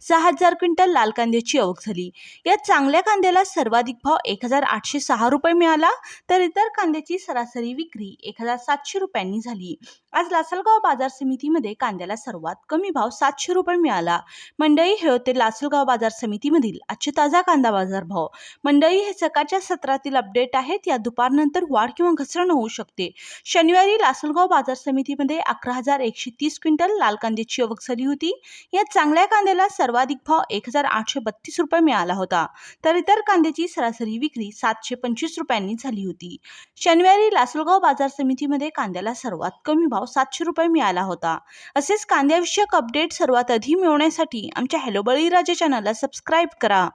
सहा हजार क्विंटल लाल कांद्याची आवक झाली. या चांगल्या कांद्याला सर्वाधिक भाव एक हजार आठशे सहा रुपये मिळाला तर इतर कांद्याची सरासरी विक्री एक हजार सातशे रुपयांनी झाली. आज लासलगाव बाजार समितीमध्ये कांद्याला सर्वात कमी भाव सातशे रुपये मिळाला. मंडई हे होते लासलगाव बाजार समितीमधील आजचे ताजा कांदा बाजार भाव. मंडई हे सकाळच्या सत्रातील अपडेट आहेत या दुपारनंतर वाढ किंवा घसरण होऊ शकते. शनिवारी लासलगाव बाजार समितीमध्ये अकरा हजार एकशे तीस क्विंटल लाल कांद्याची आवक झाली होती. या चांगल्या कांद्याला सर्वाधिक भाव एक हजार आठशे बत्तीस रुपये मिळाला होता. तर इतर कांद्याची सरासरी विक्री सातशे पंचवीस रुपयांनी झाली होती. शनिवारी लासलगाव बाजार समितीमध्ये कांद्याला सर्वात कमी भाव सातशे रुपये मिळाला होता. असेच कांद्याविषयक अपडेट सर्वात आधी मिळवण्यासाठी आमच्या हॅलो बळीराजा चॅनलला सबस्क्राईब करा.